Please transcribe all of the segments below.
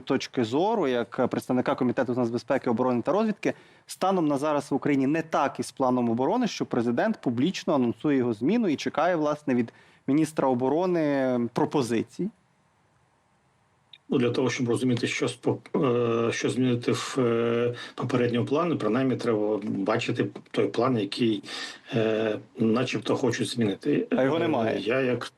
точки зору, як представника комітету з нацбезпеки, оборони та розвідки, станом на зараз в Україні не так із планом оборони, що президент публічно анонсує його зміну і чекає власне від міністра оборони пропозицій. Ну, для того, щоб розуміти, що е, що змінити в е, попередньому плані, принаймні треба бачити той план, який, е, начебто, хочуть змінити. А його Е, немає. Я як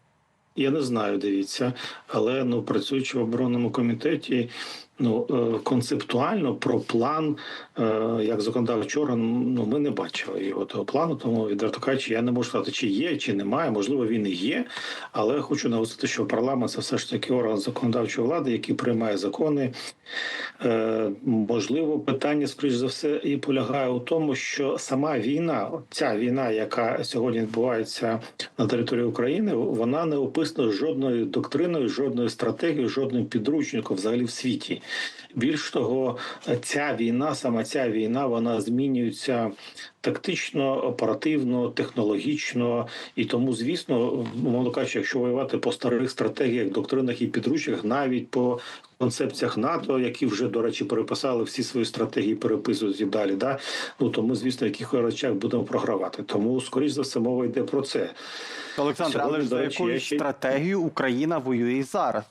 я не знаю, дивіться, але ну працюючи в оборонному комітеті, ну е, концептуально про план е, як законодавчий орган, ну ми не бачили його того плану. Тому відверто кажучи, я не можу сказати, чи є, чи немає. Можливо, він і є, але хочу наголосити, що парламент це все ж таки орган законодавчої влади, який приймає закони. Е, можливо, питання, скоріш за все, і полягає у тому, що сама війна, ця війна, яка сьогодні відбувається на території України, вона не описана жодною доктриною, жодною стратегією, жодним підручником взагалі в світі. Більш того, ця війна, саме ця війна, вона змінюється тактично, оперативно, технологічно, і тому, звісно, мовно кажучи, якщо воювати по старих стратегіях, доктринах і підручниках, навіть по концепціях НАТО, які вже до речі переписали всі свої стратегії, переписують і далі. Да? Ну то ми, звісно, в яких речах будемо програвати. Тому, скоріш за все, мова йде про це. Олександр, але ж за якою стратегією Україна воює зараз?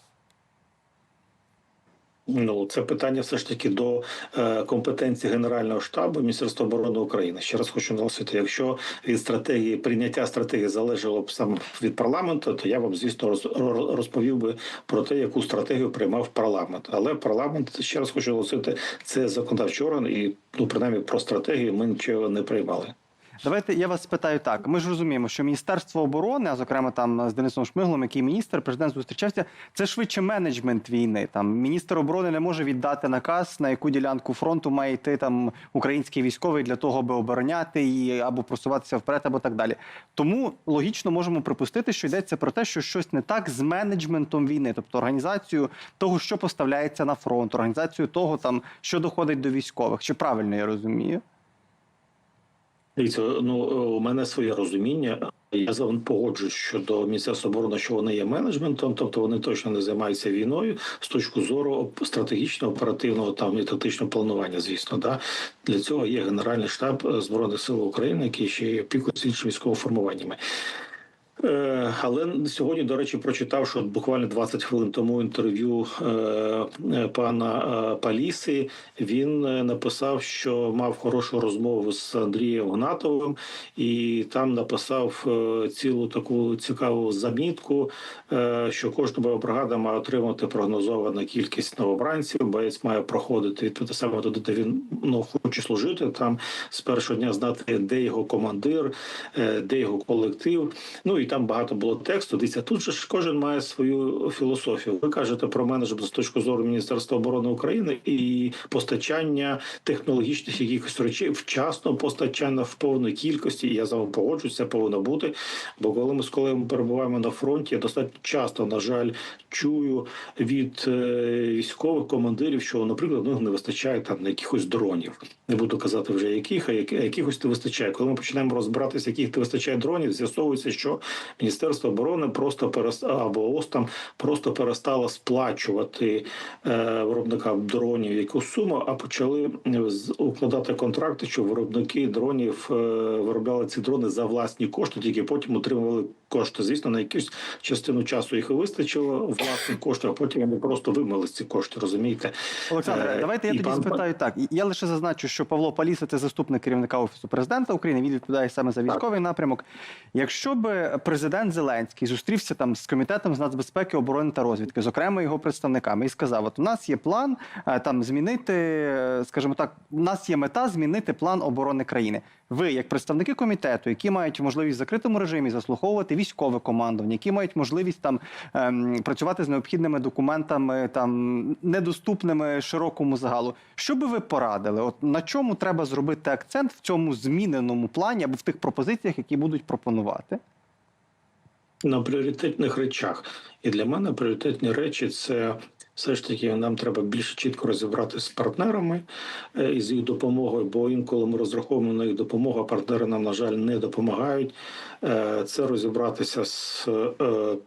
Ну, це питання все ж таки до е, компетенції Генерального штабу Міністерства оборони України. Ще раз хочу наголосити, якщо від стратегії прийняття стратегії залежало б саме від парламенту, то я вам звісно роз- розповів би про те, яку стратегію приймав парламент. Але парламент ще раз хочу наголосити, це законодавчий орган, і ну принаймні про стратегію ми нічого не приймали. Давайте я вас спитаю так. Ми ж розуміємо, що Міністерство оборони, а зокрема там з Денисом Шмиглом, який міністр, президент зустрічався, це швидше менеджмент війни. Там міністр оборони не може віддати наказ, на яку ділянку фронту має йти там український військовий для того, аби обороняти її або просуватися вперед, або так далі. Тому логічно можемо припустити, що йдеться про те, що щось не так з менеджментом війни, тобто організацією того, що поставляється на фронт, організацією того, там що доходить до військових. Чи правильно я розумію? Дивіться, ну е, у мене своє розуміння. Я з вами погоджуюсь щодо міністерства оборони, що вони є менеджментом, тобто вони точно не займаються війною з точки зору стратегічного, оперативного там і тактичного планування. Звісно, да для цього є Генеральний штаб е, збройних сил України, який ще є опікується іншими військовими формуваннями. Е, Але сьогодні, до речі, прочитав, що буквально 20 хвилин тому інтерв'ю е, е, пана Паліси. Він написав, що мав хорошу розмову з Андрієм Гнатовим, і там написав цілу таку цікаву замітку, що кожна бригада має отримати прогнозовану кількість новобранців. Боєць має проходити відповідно саме туди, де він ну хоче служити. Там з першого дня знати, де його командир, де його колектив. Ну і там багато було тексту. Дивіться, тут же ж кожен має свою філософію. Ви кажете про менеджмент з точки зору Міністерства оборони України і постачання технологічних якихось речей, вчасно постачання в повній кількості. Я з вами повинно бути. Бо коли ми з колегами перебуваємо на фронті, я достатньо часто, на жаль, чую від е, військових командирів, що, наприклад, ну не вистачає там на якихось дронів. Не буду казати вже яких, а якихось не вистачає. Коли ми починаємо розбиратися, яких не вистачає дронів, з'ясовується, що Міністерство оборони просто перест... або ОС там просто перестало сплачувати е, виробникам дронів якусь суму, а почали з- укладати контракти, що виробники дронів е, виробляли ці дрони за власні кошти, тільки потім отримували кошти. Звісно, на якусь частину часу їх вистачило власних коштів, а потім вони просто вимили ці кошти. Розумієте? Олександре, Е, давайте я і тоді пан- спитаю так. Я лише зазначу, що Павло Паліса це заступник керівника офісу президента України. Він відповідає саме за військовий напрямок. Якщо би президент Зеленський зустрівся там з комітетом з нацбезпеки, оборони та розвідки, зокрема його представниками, і сказав: от у нас є план е, там змінити, е, скажімо так, у нас є мета змінити план оборони країни. Ви, як представники комітету, які мають можливість в закритому режимі заслуховувати військове командування, які мають можливість там ем, працювати з необхідними документами, там недоступними широкому загалу. Що би ви порадили? От на чому треба зробити акцент в цьому зміненому плані або в тих пропозиціях, які будуть пропонувати? На пріоритетних речах. І для мене пріоритетні речі це все ж таки нам треба більш чітко розібратися з партнерами е, і з їх допомогою, бо інколи ми розраховуємо на їх допомогу, а партнери нам, на жаль, не допомагають. Е, Це розібратися з е,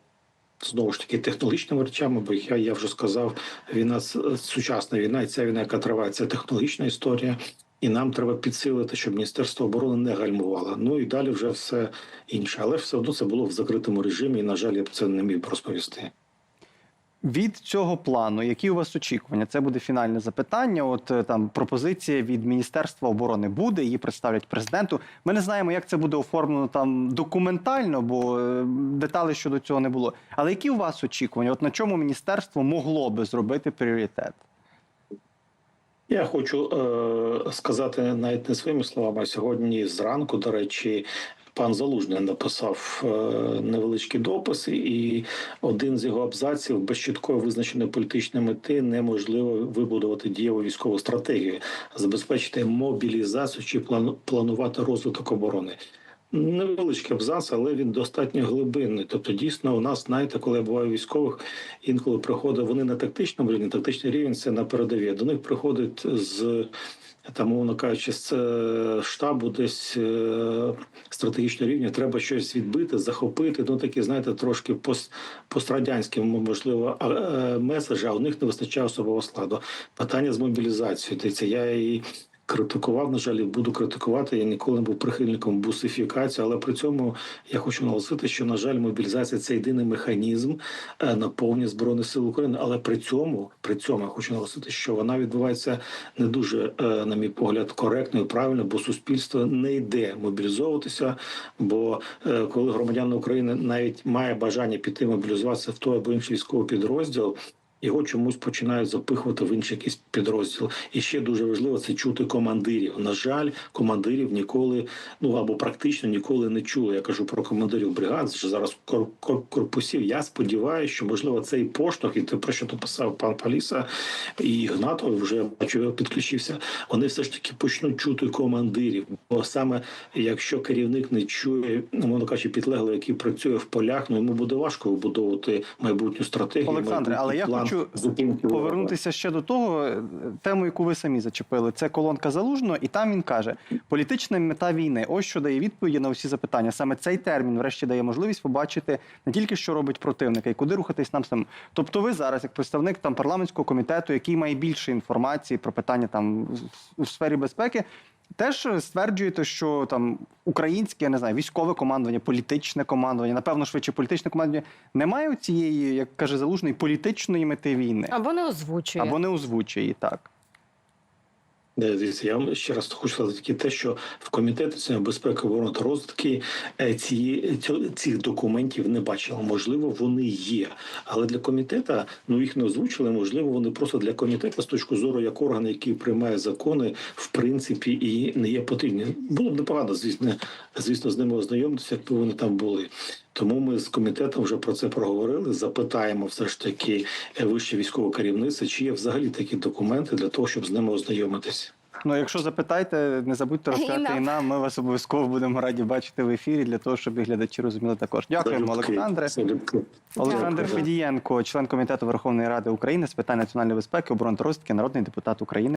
Знову ж таки, технологічними речами, бо я, я вже сказав, війна сучасна війна, і ця війна, яка триває, це технологічна історія, і нам треба підсилити, щоб Міністерство оборони не гальмувало. Ну і далі вже все інше. Але все одно це було в закритому режимі, і на жаль, я б це не міг розповісти. Від цього плану, які у вас очікування? Це буде фінальне запитання. От е, там пропозиція від Міністерства оборони буде, її представлять президенту. Ми не знаємо, як це буде оформлено там документально, бо е, деталей щодо цього не було. Але які у вас очікування? От на чому міністерство могло би зробити пріоритет? Я хочу е, сказати навіть не своїми словами. Сьогодні зранку, до речі, пан Залужний написав е, невеличкі дописи, і один з його абзаців без чіткої визначеної політичної мети неможливо вибудувати дієву військову стратегію, забезпечити мобілізацію чи плану- планувати розвиток оборони. Невеличкий абзац, але він достатньо глибинний. Тобто, дійсно, у нас, знаєте, коли я буваю військових, інколи приходить вони на тактичному рівні, тактичний рівень це на передовій. До них приходить з там, мовно кажучи, з е, штабу десь е, стратегічного рівня. Треба щось відбити, захопити. Ну такі, знаєте, трошки пост, пострадянські, можливо, е, меседжі, а у них не вистачає особового складу. Питання з мобілізацією. Дивіться, я і критикував, на жаль, буду критикувати. Я ніколи не був прихильником бусифікації, але при цьому я хочу наголосити, що на жаль, мобілізація це єдиний механізм е, наповнення збройних сил України. Але при цьому, при цьому я хочу наголосити, що вона відбувається не дуже, е, на мій погляд, коректно і правильно, бо суспільство не йде мобілізовуватися. Бо е, коли громадян України навіть має бажання піти мобілізуватися в той або інший військовий підрозділ. Його чомусь починають запихувати в інший якийсь підрозділ. І ще дуже важливо це чути командирів. На жаль, командирів ніколи, ну або практично ніколи не чули. Я кажу про командирів бригад, що зараз кор- кор- корпусів. Я сподіваюся, що можливо цей поштовх, і те, про що написав пан Паліса і Гнатов вже бачу, підключився. Вони все ж таки почнуть чути командирів. Бо саме якщо керівник не чує, ну мовно кажучи, підлегло, який працює в полях, ну йому буде важко вибудовувати майбутню стратегію. Олександре, але я план хочу повернутися ще до того е, тему, яку ви самі зачепили. Це колонка залужного, і там він каже: політична мета війни. Ось що дає відповіді на усі запитання. Саме цей термін, врешті, дає можливість побачити не тільки що робить противника, і куди рухатись нам самим. Тобто, ви зараз, як представник там парламентського комітету, який має більше інформації про питання там в- в сфері безпеки. Теж стверджуєте, що там українське, я не знаю, військове командування, політичне командування, напевно, швидше політичне командування не має цієї, як каже залужний, політичної мети війни Або не озвучує. або не озвучує так. Де, Дивіться, я вам ще раз хочу сказати тільки те, що в комітеті безпеки, оборони розвитки е, ці, ці- цих документів не бачили. Можливо, вони є, але для комітету ну їх не озвучили. Можливо, вони просто для комітету з точки зору як орган, який приймає закони, в принципі, і не є потрібні. Було б непогано, звісно, звісно, з ними ознайомитися, якби вони там були. Тому ми з комітетом вже про це проговорили. Запитаємо все ж таки е, вище військове керівництво, чи є взагалі такі документи для того, щоб з ними ознайомитися. Ну, якщо запитаєте, не забудьте розказати І нам. Ми вас обов'язково будемо раді бачити в ефірі для того, щоб і глядачі розуміли також. Дякуємо, Олександре. Олександр Федієнко, член комітету Верховної Ради України з питань національної безпеки, оборони та розвідки, народний депутат України.